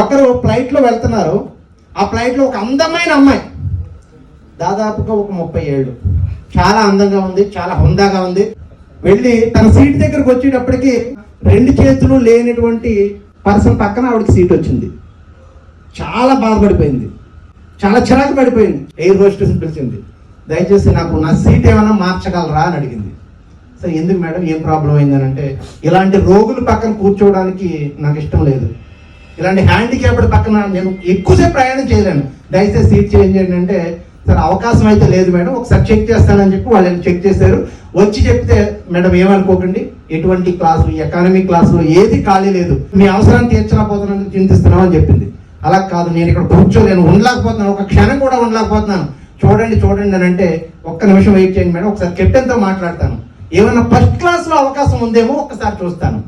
ఒకరు ఫ్లైట్లో వెళ్తున్నారు. ఆ ఫ్లైట్లో ఒక అందమైన అమ్మాయి. దాదాపుగా ఒక ముప్పై ఏళ్ళు. చాలా అందంగా ఉంది చాలా హుందాగా ఉంది. వెళ్ళి తన సీట్ దగ్గరకు వచ్చేటప్పటికి రెండు చేతులు లేనటువంటి పర్సన్ పక్కన ఆవిడకి సీట్ వచ్చింది. చాలా బాధపడిపోయింది. చాలా చిరాకు పడిపోయింది. ఎయిర్ హోస్టెస్ పిలిచింది. దయచేసి నాకు నా సీట్ ఏమైనా మార్చగలరా అని అడిగింది. సరే ఎందుకు మేడం? ఏం ప్రాబ్లం అయిందని అంటే ఇలాంటి రోగులు పక్కన కూర్చోవడానికి నాకు ఇష్టం లేదు. ఇలాంటి హ్యాండిక్యాప్డ్ పక్కన నేను ఎక్కువసేపు ప్రయాణం చేయలేను. దయచేసి సీట్ చేంజ్ చేయండి అంటే సరే అవకాశం అయితే లేదు మేడం ఒకసారి చెక్ చేస్తానని చెప్పి వాళ్ళని చెక్ చేశారు. వచ్చి చెప్తే మేడం ఏమనుకోకండి ఎటువంటి క్లాసులు ఎకానమీ క్లాసులు ఏది ఖాళీ లేదు. మీ అవసరాన్ని తీర్చలేకపోతున్నాను చింతిస్తున్నాం అని చెప్పింది. అలా కాదు నేను ఇక్కడ కూర్చోలేను ఉండలేకపోతున్నాను ఒక క్షణం కూడా ఉండలేకపోతున్నాను. చూడండి చూడండి అని అంటే ఒక్క నిమిషం వెయిట్ చేయండి మేడం ఒకసారి కెప్టెన్తో మాట్లాడతాను. ఏమైనా ఫస్ట్ క్లాస్లో అవకాశం ఉందేమో ఒక్కసారి చూస్తాను.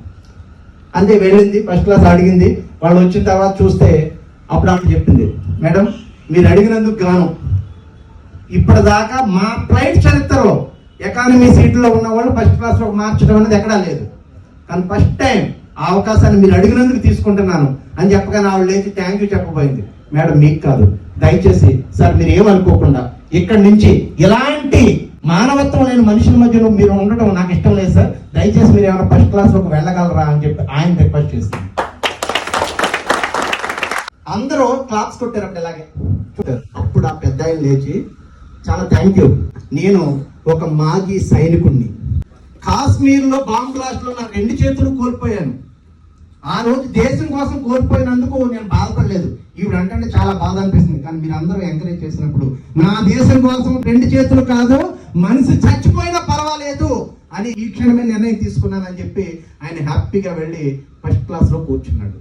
అంతే వెళ్ళింది ఫస్ట్ క్లాస్ అడిగింది. వాళ్ళు వచ్చిన తర్వాత చూస్తే అప్పుడు ఆమె చెప్పింది. మేడం మీరు అడిగినందుకు గాను ఇప్పటిదాకా మా ఫ్లైట్ చరిత్రలో ఎకానమీ సీట్లో ఉన్న వాళ్ళు ఫస్ట్ క్లాస్లో మార్చడం అనేది ఎక్కడా లేదు. కానీ ఫస్ట్ టైం ఆ అవకాశాన్ని మీరు అడిగినందుకు తీసుకుంటున్నాను అని చెప్పగానే ఆవిడ లేచి థ్యాంక్ యూ చెప్పబోయింది. మేడం మీకు కాదు. దయచేసి సార్ మీరు ఏమనుకోకుండా ఇక్కడి నుంచి ఇలాంటి మానవత్వం లేని మనుషుల మధ్యలో మీరు ఉండటం నాకు ఇష్టం లేదు సార్. దయచేసి మీరు ఏమైనా ఫస్ట్ క్లాస్లోకి వెళ్ళగలరా అని చెప్పి ఆయన రిక్వెస్ట్ చేస్తాను అందరూ క్లాప్స్ కొట్టారు అప్పుడు ఇలాగే. అప్పుడు ఆ పెద్ద ఆయన లేచి చాలా థ్యాంక్ యూ నేను ఒక మాజీ సైనికుణ్ణి. కాశ్మీర్లో బాంబ్ బ్లాస్ట్లో నా రెండు చేతులు కోల్పోయాను. ఆ రోజు దేశం కోసం కోల్పోయినందుకు నేను బాధపడలేదు. ఈవిడ అంటే చాలా బాధ అనిపిస్తుంది. కానీ మీరు అందరూ ఎంకరేజ్ చేసినప్పుడు నా దేశం కోసం రెండు చేతులు కాదు మనసు చచ్చిపోయినా పర్వాలేదు అని ఈ క్షణమే నిర్ణయం తీసుకున్నానని చెప్పి ఆయన హ్యాపీగా వెళ్ళి ఫస్ట్ క్లాస్లో కూర్చున్నాడు.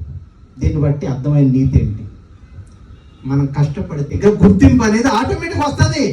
దీన్ని బట్టి అర్థమైన నీతి ఏంటి? మనం కష్టపడితే ఇక గుర్తింపు అనేది ఆటోమేటిక్ వస్తుంది.